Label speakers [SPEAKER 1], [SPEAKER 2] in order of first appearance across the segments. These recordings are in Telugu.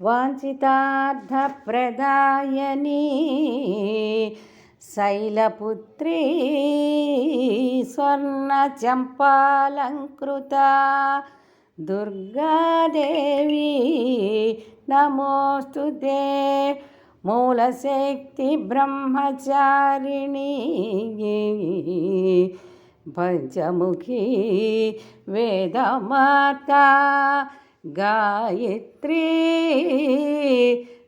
[SPEAKER 1] వాంఛితార్థప్రదాయని శైలపుత్రీ స్వర్ణచంపాలంకృత దుర్గాదేవి నమోస్తు దే మూలశక్తి బ్రహ్మచారిణి పంచముఖి వేదమాత गायत्री।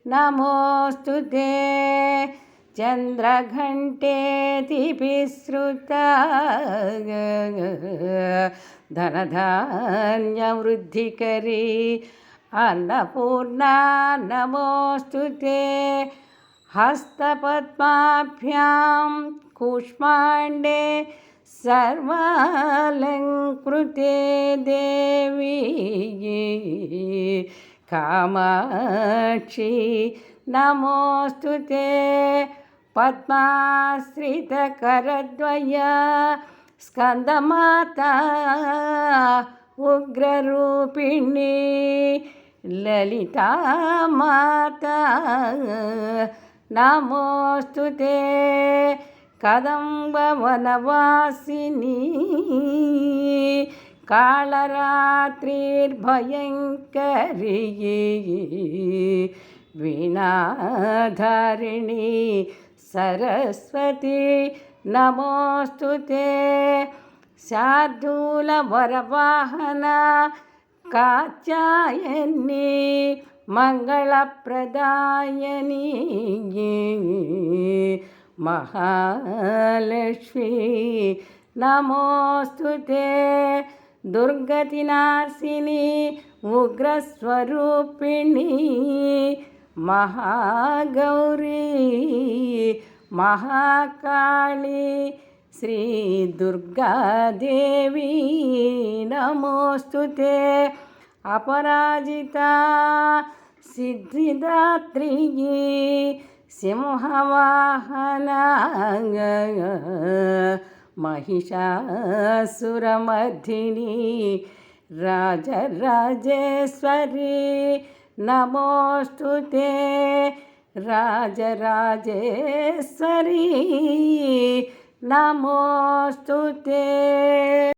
[SPEAKER 1] नमोऽस्तु ते। चन्द्रघण्टेतिभिश्रुता धनधान्यवृद्धिकरी। अन्नपूर्णा नमोऽस्तु ते। हस्तपद्माभ्यां कूष्माण्डे सर्वालङ्कृते కృతే దేవి కామాక్షి నమోస్తు పద్మాశ్రితకరద్వయ స్కందమాత ఉగ్రరూపిణి లలితామాత నమోస్తు కదంబవనవాసిని कालरात्रिर्भयङ्करी वीणाधारिणी सरस्वती नमोऽस्तु ते शार्दूलवरवाहना कात्यायनी मङ्गलप्रदायनी महालक्ष्मी नमोऽस्तु ते దుర్గతినాశిని ఉగ్రస్వరూపిణి మహాగౌరీ మహాకాళి శ్రీ దుర్గాదేవి నమోస్తుతే అపరాజిత సిద్ధిదాత్రి సింహవాహన महिषासुरमर्धिनी राजराजेश्वरी नमोऽस्तु ते राजराजेश्वरी नमोऽस्तु ते